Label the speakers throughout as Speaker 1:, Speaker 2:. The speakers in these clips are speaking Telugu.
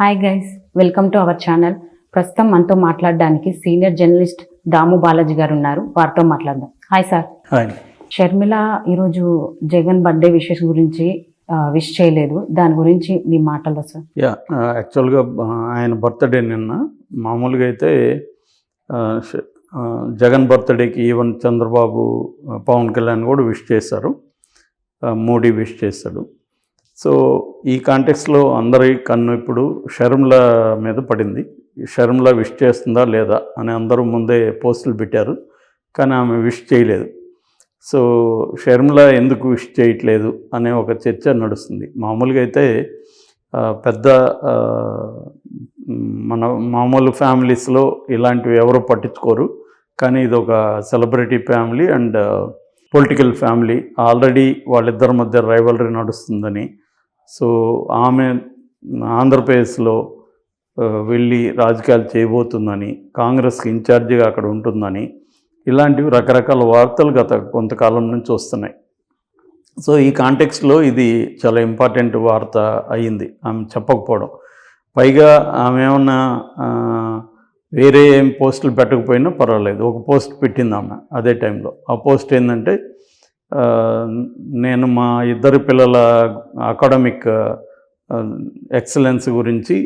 Speaker 1: Hi guys welcome to our channel ప్రస్తుతం మనతో మాట్లాడడానికి సీనియర్ జర్నలిస్ట్ దాము బాలాజీ గారు ఉన్నారు. వారితో మాట్లాడదాం. హాయ్ సార్ షర్మిల ఈరోజు జగన్ బర్త్డే విషెస్ గురించి విష్ చేయలేదు. దాని గురించి మీ మాటల్లో సార్
Speaker 2: యా యాక్చువల్గా ఆయన బర్త్డే నిన్న. మామూలుగా అయితే జగన్ బర్త్డేకి ఈవెన్ చంద్రబాబు పవన్ కళ్యాణ్ కూడా విష్ చేశారు. మోడీ విష్ చేశాడు. సో ఈ కాంటెక్స్లో అందరి కన్ను ఇప్పుడు షర్మిల మీద పడింది. షర్మిల విష్ చేస్తుందా లేదా అని అందరూ ముందే పోస్టులు పెట్టారు. కానీ ఆమె విష్ చేయలేదు. సో షర్మిల ఎందుకు విష్ చేయట్లేదు అనే ఒక చర్చ నడుస్తుంది. మామూలుగా అయితే పెద్ద మన మామూలు ఫ్యామిలీస్లో ఇలాంటివి ఎవరు పట్టించుకోరు. కానీ ఇది ఒక celebrity family and political family. Already వాళ్ళిద్దరి మధ్య రైవలరీ నడుస్తుందని సో ఆమె ఆంధ్రప్రదేశ్లో వెళ్ళి రాజకీయాలు చేయబోతుందని కాంగ్రెస్కి ఇన్ఛార్జిగా అక్కడ ఉంటుందని ఇలాంటివి రకరకాల వార్తలు గత కొంతకాలం నుంచి వస్తున్నాయి. సో ఈ కాంటెక్స్లో ఇది చాలా ఇంపార్టెంట్ వార్త అయ్యింది ఆమె చెప్పకపోవడం. పైగా ఆమె ఏమన్నా వేరే ఏం పోస్టులు పెట్టకపోయినా పర్వాలేదు ఒక పోస్ట్ పెట్టింది ఆమె అదే టైంలో. ఆ పోస్ట్ ఏంటంటే నేను మా ఇద్దరు పిల్లల అకాడమిక్ ఎక్సలెన్స్ గురించి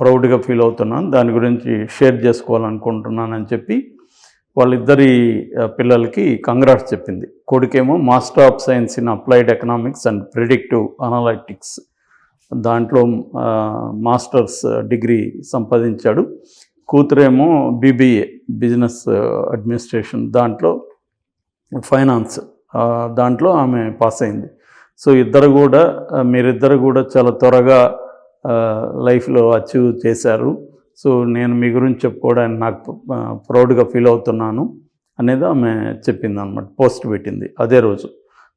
Speaker 2: ప్రౌడ్గా ఫీల్ అవుతున్నాను. దాని గురించి షేర్ చేసుకోవాలనుకుంటున్నానని చెప్పి వాళ్ళిద్దరి పిల్లలకి కంగ్రాట్స్ చెప్పింది. కొడుకేమో master of science in applied economics and predictive analytics. దాంట్లో మాస్టర్స్ డిగ్రీ సంపాదించాడు. కూతురేమో బీబీఏ బిజినెస్ అడ్మినిస్ట్రేషన్. దాంట్లో ఫైనాన్స్. దాంట్లో ఆమె పాస్ అయింది. సో ఇద్దరు కూడా మీరిద్దరు కూడా చాలా త్వరగా లైఫ్లో అచీవ్ చేశారు. సో నేను మీ గురించి చెప్పుకోవడానికి నాకు ప్రౌడ్గా ఫీల్ అవుతున్నాను అనేది ఆమె చెప్పింది అనమాట పోస్ట్ పెట్టింది అదే రోజు.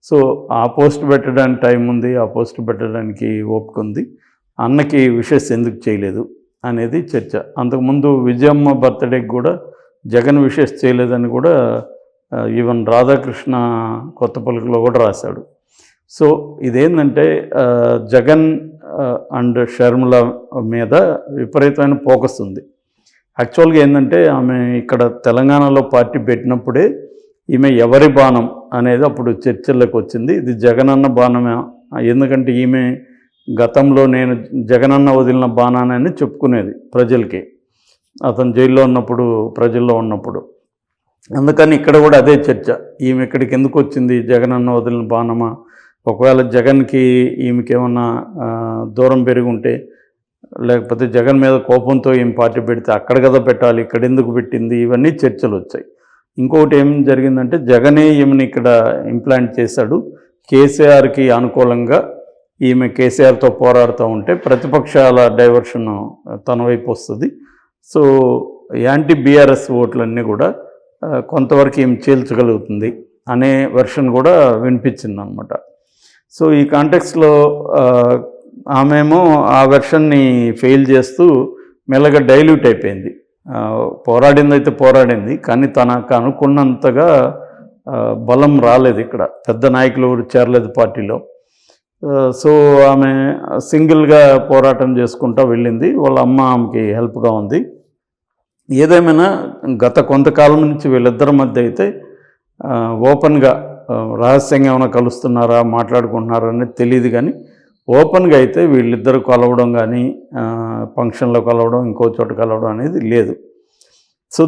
Speaker 2: సో ఆ పోస్ట్ పెట్టడానికి టైం ఉంది ఆ పోస్ట్ పెట్టడానికి ఓపిక ఉంది అన్నకి విషెస్ ఎందుకు చేయలేదు అనేది చర్చ. అంతకుముందు విజయమ్మ బర్త్డేకి కూడా జగన్ విషెస్ చేయలేదని కూడా ఈవెన్ రాధాకృష్ణ కొత్త పలుకులో కూడా రాశాడు. సో ఇదేంటంటే జగన్ అండ్ షర్మిల మీద విపరీతమైన ఫోకస్ ఉంది. యాక్చువల్గా ఏంటంటే ఆమె ఇక్కడ తెలంగాణలో పార్టీ పెట్టినప్పుడే ఈమె ఎవరి బాణం అనేది అప్పుడు చర్చల్లోకి వచ్చింది. ఇది జగనన్న బాణమే. ఎందుకంటే ఈమె గతంలో నేను జగనన్న వదిలిన బాణానని చెప్పుకునేది ప్రజలకి. అతను జైల్లో ఉన్నప్పుడు ప్రజల్లో ఉన్నప్పుడు. అందుకని ఇక్కడ కూడా అదే చర్చ. ఈమె ఇక్కడికి ఎందుకు వచ్చింది? జగన్ అన్న వదిలిన బాణమా? ఒకవేళ జగన్కి ఈమెకి ఏమన్నా దూరం పెరిగి ఉంటే లేకపోతే జగన్ మీద కోపంతో ఈమె పార్టీ పెడితే అక్కడ కదా పెట్టాలి ఇక్కడ ఎందుకు పెట్టింది? ఇవన్నీ చర్చలు వచ్చాయి. ఇంకొకటి ఏం జరిగిందంటే జగనే ఈమెను ఇక్కడ ఇంప్లాంట్ చేశాడు. కేసీఆర్కి అనుకూలంగా ఈమె కేసీఆర్తో పోరాడుతూ ఉంటే ప్రతిపక్షాల డైవర్షన్ తన వైపు వస్తుంది. సో యాంటీ బీఆర్ఎస్ ఓట్లన్నీ కూడా కొంతవరకు ఏం చేల్చగలుగుతుంది అనే వెర్షన్ కూడా వినిపించింది అనమాట సో ఈ కాంటెక్స్లో ఆమెమో ఆ వెర్షన్ని ఫెయిల్ చేస్తూ మెల్లగా డైల్యూట్ అయిపోయింది. పోరాడింది అయితే పోరాడింది కానీ తనకు అనుకున్నంతగా బలం రాలేదు ఇక్కడ. పెద్ద నాయకులు ఎవరు చేరలేదు పార్టీలో. సో ఆమె సింగిల్గా పోరాటం చేసుకుంటూ వెళ్ళింది. వాళ్ళ అమ్మ ఆమెకి హెల్ప్గా ఉంది. ఏదేమైనా గత కొంతకాలం నుంచి వీళ్ళిద్దరి మధ్య అయితే ఓపెన్గా రహస్యంగా ఏమైనా కలుస్తున్నారా మాట్లాడుకుంటున్నారా అనేది తెలియదు కానీ ఓపెన్గా అయితే వీళ్ళిద్దరు కలవడం కానీ ఫంక్షన్లో కలవడం ఇంకో చోట కలవడం అనేది లేదు. సో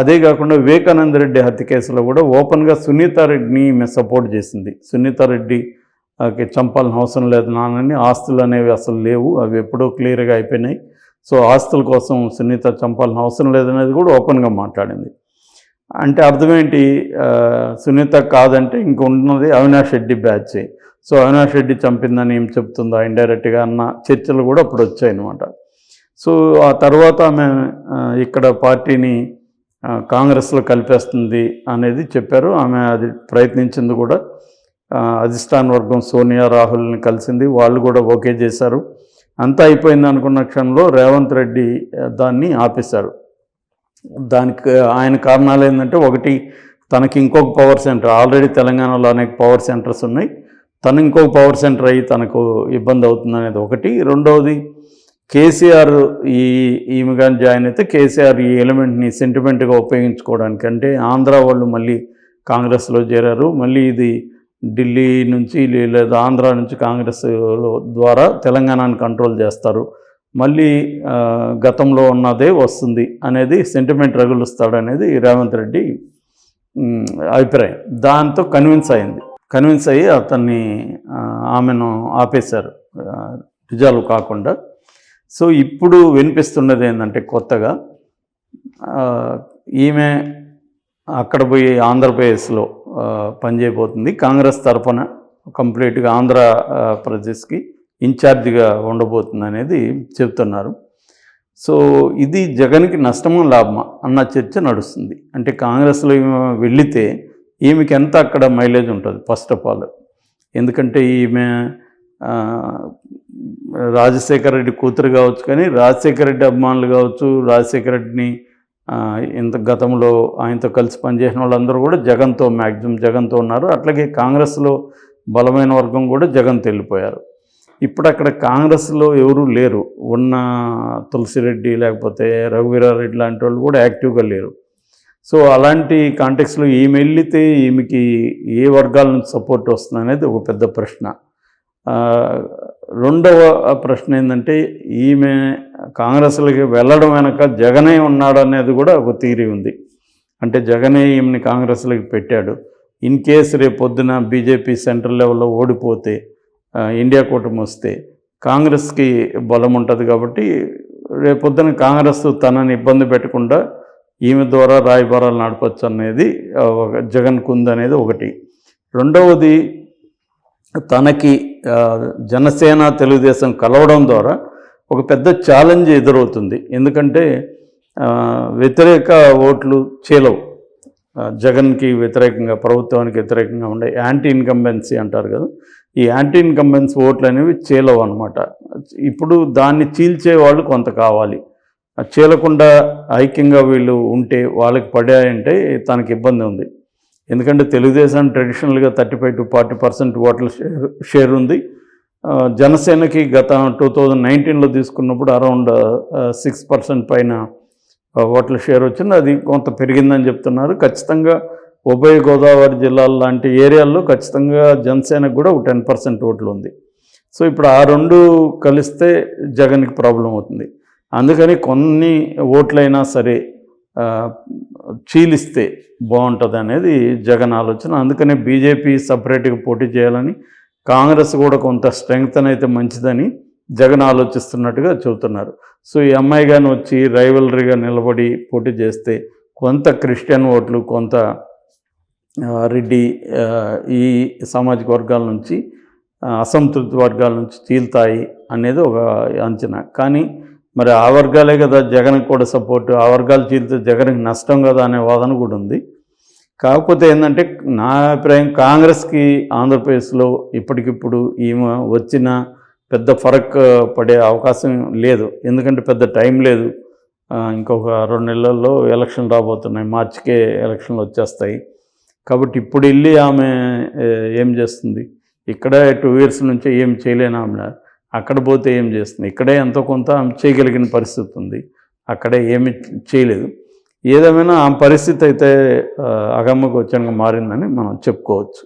Speaker 2: అదే కాకుండా వివేకానంద రెడ్డి హత్య కేసులో కూడా ఓపెన్గా సునీతారెడ్డిని ఈమె సపోర్ట్ చేసింది. సునీతారెడ్డి ఆకి అవసరం లేదు నాన్నని ఆస్తులు అనేవి అసలు లేవు అవి ఎప్పుడో క్లియర్గా అయిపోయినాయి. సో ఆస్తుల కోసం సునీత చంపాల్సిన అవసరం లేదనేది కూడా ఓపెన్గా మాట్లాడింది. అంటే అర్థమేంటి? ఆ, సునీత కాదంటే ఇంక ఉన్నది అవినాష్ రెడ్డి బ్యాచ్. సో అవినాష్ రెడ్డి చంపిందని ఏం చెప్తుందా? ఇండైరెక్ట్గా అన్న చర్చలు కూడా అప్పుడు వచ్చాయి అనమాట సో ఆ తర్వాత ఆమె ఇక్కడ పార్టీని కాంగ్రెస్లో కలిపేస్తుంది అనేది చెప్పారు. ఆమె అది ప్రయత్నించింది కూడా. అధిష్టాన వర్గం సోనియా రాహుల్ని కలిసింది. వాళ్ళు కూడా ఓకే చేశారు. అంతా అయిపోయింది అనుకున్న క్షణంలో రేవంత్ రెడ్డి దాన్ని ఆపేశారు. దానికి ఆయన కారణాలు ఏంటంటే ఒకటి తనకి ఇంకొక పవర్ సెంటర్ ఆల్రెడీ తెలంగాణలో అనేక పవర్ సెంటర్స్ ఉన్నాయి. తను ఇంకొక పవర్ సెంటర్ అయ్యి తనకు ఇబ్బంది అవుతుంది అనేది ఒకటి. రెండవది కేసీఆర్ ఈ ఈమె కానీ జాయిన్ అయితే కేసీఆర్ ఈ ఎలిమెంట్ని సెంటిమెంట్గా ఉపయోగించుకోవడానికి అంటే ఆంధ్ర వాళ్ళు మళ్ళీ కాంగ్రెస్లో చేరారు. మళ్ళీ ఇది ఢిల్లీ నుంచి లేదా ఆంధ్ర నుంచి కాంగ్రెస్ ద్వారా తెలంగాణను కంట్రోల్ చేస్తారు. మళ్ళీ గతంలో ఉన్నదే వస్తుంది అనేది సెంటిమెంట్ రగులుస్తాడనేది రేవంత్ రెడ్డి అభిప్రాయం. దాంతో కన్విన్స్ అయింది. కన్విన్స్ అయ్యి అతన్ని ఆమెను ఆపేశారు. రిజాల్వ్ కాకుండా. సో ఇప్పుడు వినిపిస్తున్నది ఏంటంటే కొత్తగా ఈమె అక్కడ పోయి ఆంధ్రప్రదేశ్లో పనిచేయబోతుంది. కాంగ్రెస్ తరఫున కంప్లీట్గా ఆంధ్రప్రదేశ్కి ఇన్ఛార్జిగా ఉండబోతుంది అనేది చెప్తున్నారు సో ఇది జగన్కి నష్టమా లాభమా అన్న చర్చ నడుస్తుంది. అంటే కాంగ్రెస్లో వెళ్ళితే వెళితే ఈమెకి ఎంత అక్కడ మైలేజ్ ఉంటుంది ఫస్ట్ ఆఫ్ ఆల్. ఎందుకంటే ఈమె రాజశేఖర రెడ్డి కూతురు కావచ్చు కానీ రాజశేఖర రెడ్డి అభిమానులు కావచ్చు రాజశేఖర రెడ్డిని ఇంత గతంలో ఆయనతో కలిసి పనిచేసిన వాళ్ళందరూ కూడా జగన్తో మ్యాక్సిమం జగన్తో ఉన్నారు. అట్లాగే కాంగ్రెస్లో బలమైన వర్గం కూడా జగన్ వెళ్ళిపోయారు. ఇప్పుడు అక్కడ కాంగ్రెస్లో ఎవరూ లేరు. ఉన్న తులసిరెడ్డి లేకపోతే రఘువీరారెడ్డి లాంటి వాళ్ళు కూడా యాక్టివ్గా లేరు. సో అలాంటి కాంటెక్స్లో ఈమె వెళ్ళితే ఈమెకి ఏ వర్గాల నుంచి సపోర్ట్ వస్తుంది అనేది ఒక పెద్ద ప్రశ్న. రెండవ ప్రశ్న ఏంటంటే ఈమె కాంగ్రెస్లకి వెళ్ళడం వెనక జగనే ఉన్నాడు అనేది కూడా ఒక థీరీ ఉంది. అంటే జగనే ఈమెని కాంగ్రెస్లకి పెట్టాడు. ఇన్ కేస్ రేపు పొద్దున బీజేపీ సెంట్రల్ లెవెల్లో ఓడిపోతే ఇండియా కూటమి వస్తే కాంగ్రెస్కి బలం ఉంటుంది కాబట్టి రేపొద్దున కాంగ్రెస్ తనని ఇబ్బంది పెట్టకుండా ఈమె ద్వారా రాయబారాలు నడపచ్చు అనేది ఆ, ఒక జగన్కు అనేది ఒకటి. రెండవది తనకి జనసేన తెలుగుదేశం కలవడం ద్వారా ఒక పెద్ద ఛాలెంజ్ ఎదురవుతుంది. ఎందుకంటే వ్యతిరేక ఓట్లు చేలవు జగన్కి వ్యతిరేకంగా ప్రభుత్వానికి వ్యతిరేకంగా ఉండే యాంటీ ఇన్కంబెన్సీ అంటారు కదా. ఈ యాంటీ ఇన్కంబెన్స్ ఓట్లు అనేవి చేలవు అనమాట ఇప్పుడు దాన్ని చీల్చే వాళ్ళు కొంత కావాలి. చేలకుండా చీలకుండా ఐక్యంగా వీళ్ళు ఉంటే వాళ్ళకి పడాయంటే తనకి ఇబ్బంది ఉంది. ఎందుకంటే తెలుగుదేశం ట్రెడిషనల్గా thirty five to forty percent ఓట్ల షేర్ షేర్ ఉంది. జనసేనకి గత టూ థౌజండ్ నైన్టీన్లో తీసుకున్నప్పుడు అరౌండ్ సిక్స్ పర్సెంట్ పైన ఓట్ల షేర్ వచ్చింది. అది కొంత పెరిగిందని చెప్తున్నారు. ఖచ్చితంగా ఉభయ గోదావరి జిల్లాల లాంటి ఏరియాల్లో ఖచ్చితంగా జనసేనకు కూడా ఒక టెన్ పర్సెంట్ ఓట్లు ఉంది. సో ఇప్పుడు ఆ రెండు కలిస్తే జగన్కి ప్రాబ్లం అవుతుంది. అందుకని కొన్ని ఓట్లైనా సరే చీలిస్తే బాగుంటుంది అనేది జగన్ ఆలోచన. అందుకనే బీజేపీ సపరేట్గా పోటీ చేయాలని కాంగ్రెస్ కూడా కొంత స్ట్రెంగ్త్ అయితే మంచిదని జగన్ ఆలోచిస్తున్నట్టుగా చెబుతున్నారు. సో ఈ అమ్మాయి కానీ వచ్చి రైవలరీగా నిలబడి పోటీ చేస్తే కొంత క్రిస్టియన్ ఓట్లు కొంత రెడ్డి ఈ సామాజిక వర్గాల నుంచి అసంతృప్తి వర్గాల నుంచి చీల్తాయి అనేది ఒక అంచనా. కానీ మరి ఆ వర్గాలే కదా జగన్కి కూడా సపోర్ట్ ఆ వర్గాలు చీలితే జగన్కి నష్టం కదా అనే వాదన కూడా ఉంది. కాకపోతే ఏంటంటే నా అభిప్రాయం కాంగ్రెస్కి ఆంధ్రప్రదేశ్లో ఇప్పటికిప్పుడు ఈమె వచ్చిన పెద్ద ఫరక్ పడే అవకాశం లేదు. ఎందుకంటే పెద్ద టైం లేదు. ఇంకొక రెండు నెలల్లో ఎలక్షన్ రాబోతున్నాయి. మార్చికే ఎలక్షన్లు వచ్చేస్తాయి. కాబట్టి ఇప్పుడు వెళ్ళి ఆమె ఏం చేస్తుంది? ఇక్కడ టూ ఇయర్స్ నుంచి ఏం చేయలేను ఆమె. అక్కడ పోతే ఏం చేస్తుంది? ఇక్కడే ఎంతో కొంత చేయగలిగిన పరిస్థితి ఉంది. అక్కడే ఏమి చేయలేదు. ఏదేమైనా ఆ పరిస్థితి అయితే అగమ్మకు అగమ్య మారిందని మనం చెప్పుకోవచ్చు.